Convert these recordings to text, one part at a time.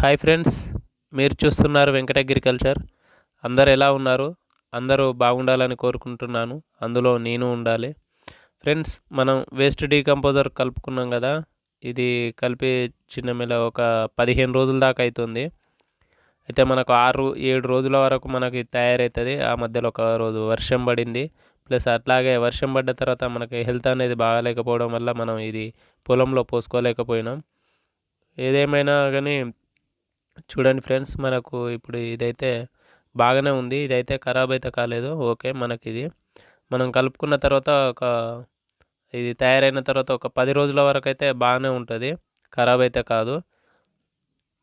Hi friends మీరు చూస్తున్నారు Venkata agriculture. అందరు ఎలా ఉన్నారు? అందరూ బాగుండాలని కోరుకుంటున్నాను. అందులో నేను ఉండాలి. ఫ్రెండ్స్ మనం వేస్ట్ డీకంపోజర్ కలుపుకున్నాం కదా ఇది కలిపి చిన్న మెల్ల ఒక పదిహేను రోజుల దాకా అవుతుంది అయితే మనకు ఆరు ఏడు రోజుల వరకు మనకి తయారవుతుంది ఆ మధ్యలో ఒక రోజు వర్షం పడింది. ప్లస్ అట్లాగే వర్షం పడ్డ తర్వాత మనకి హెల్త్ అనేది బాగాలేకపోవడం వల్ల మనం ఇది పొలంలో పోసుకోలేకపోయినాం. ఏదేమైనా కానీ చూడండి ఫ్రెండ్స్ మనకు ఇప్పుడు ఇదైతే బాగానే ఉంది. ఇదైతే ఖరాబ్ అయితే కాలేదు. ఓకే మనకి ఇది మనం కలుపుకున్న తర్వాత ఒక ఇది తయారైన తర్వాత ఒక పది రోజుల వరకు అయితే బాగానే ఉంటుంది. ఖరాబ్ అయితే కాదు.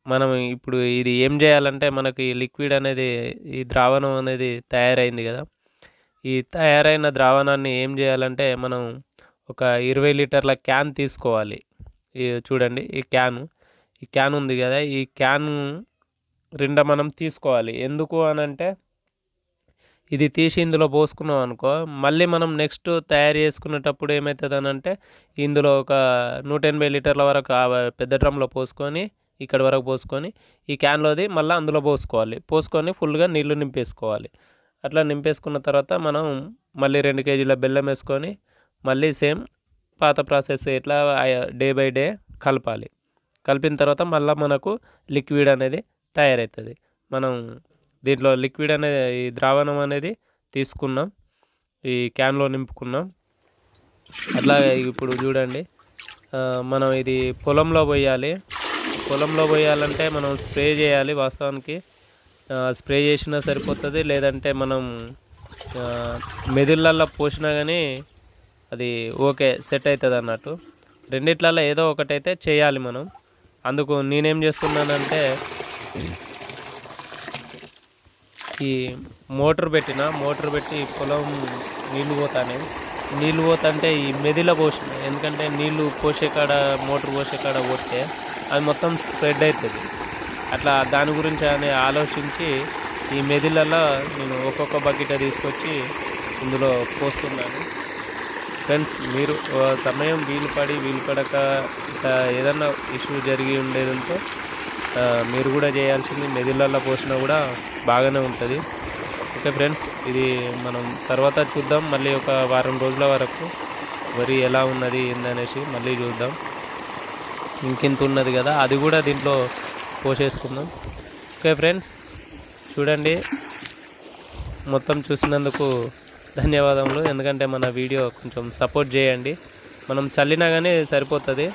మనం ఇప్పుడు ఇది ఏం చేయాలంటే మనకి లిక్విడ్ అనేది ఈ ద్రావణం అనేది తయారైంది కదా. ఈ తయారైన ద్రావణాన్ని ఏం చేయాలంటే మనం ఒక ఇరవై లీటర్ల క్యాన్ తీసుకోవాలి. చూడండి ఈ క్యాను. ఈ క్యాన్ ఉంది కదా ఈ క్యాన్ రెండ మనం తీసుకోవాలి. ఎందుకు అని అంటే ఇది తీసి ఇందులో పోసుకున్నాం అనుకో మళ్ళీ మనం నెక్స్ట్ తయారు చేసుకునేటప్పుడు ఏమవుతుంది అని అంటే ఇందులో ఒక నూట ఎనభై లీటర్ల వరకు పెద్ద డ్రమ్లో పోసుకొని ఇక్కడ వరకు పోసుకొని ఈ క్యాన్లోది మళ్ళీ అందులో పోసుకోవాలి. పోసుకొని ఫుల్గా నీళ్ళు నింపేసుకోవాలి. అట్లా నింపేసుకున్న తర్వాత మనం మళ్ళీ రెండు కేజీల బెల్లం వేసుకొని మళ్ళీ సేమ్ పాత ప్రాసెస్ ఇట్లా డే బై డే కలపాలి. కలిపిన తర్వాత మళ్ళీ మనకు లిక్విడ్ అనేది తయారవుతుంది మనం దీంట్లో లిక్విడ్ అనేది ఈ ద్రావణం అనేది తీసుకున్నాం. ఈ క్యాన్లో నింపుకున్నాం. అట్లా ఇప్పుడు చూడండి మనం ఇది పొలంలో పోయాలి. పొలంలో పోయాలంటే మనం స్ప్రే చేయాలి వాస్తవానికి. స్ప్రే చేసినా సరిపోతుంది లేదంటే మనం ఆ, మెదిళ్ళల్లో పోసినా కానీ అది ఓకే సెట్ అవుతుంది అన్నట్టు రెండిట్లలో ఏదో ఒకటైతే చేయాలి మనం. అందుకు నేనేం చేస్తున్నానంటే ఈ మోటార్ పెట్టిన మోటార్ పెట్టి పొలం నీళ్ళు పోతానే. నీళ్ళు పోతుంటే ఈ మెదిలో పోసిన. ఎందుకంటే నీళ్ళు పోసే కాడ మోటార్ పోసే కాడ పోతే అది మొత్తం స్ప్రెడ్ అవుతుంది అట్లా దాని గురించి అని ఆలోచించి ఈ మెదిలలో నేను ఒక్కొక్క బకెట్ తీసుకొచ్చి ఇందులో పోస్తున్నాను. ఫ్రెండ్స్ మీరు సమయం వీలు పడి వీలు పడక ఇట్లా ఏదన్నా ఇష్యూ జరిగి ఉండేదంటే మీరు కూడా చేయాల్సింది మెదిళ్ళల్లో పోసినా కూడా బాగానే ఉంటుంది. ఓకే ఫ్రెండ్స్ ఇది మనం తర్వాత చూద్దాం. మళ్ళీ ఒక వారం రోజుల వరకు వరి ఎలా ఉన్నది ఏందనేసి మళ్ళీ చూద్దాం. ఇంకింత ఉన్నది కదా అది కూడా దీంట్లో పోసేసుకుందాం. ఓకే ఫ్రెండ్స్ చూడండి. మొత్తం చూసినందుకు ధన్యవాదములు. ఎందుకంటే మన వీడియో కొంచెం సపోర్ట్ చేయండి. మనం చల్లినా కానీ సరిపోతుంది.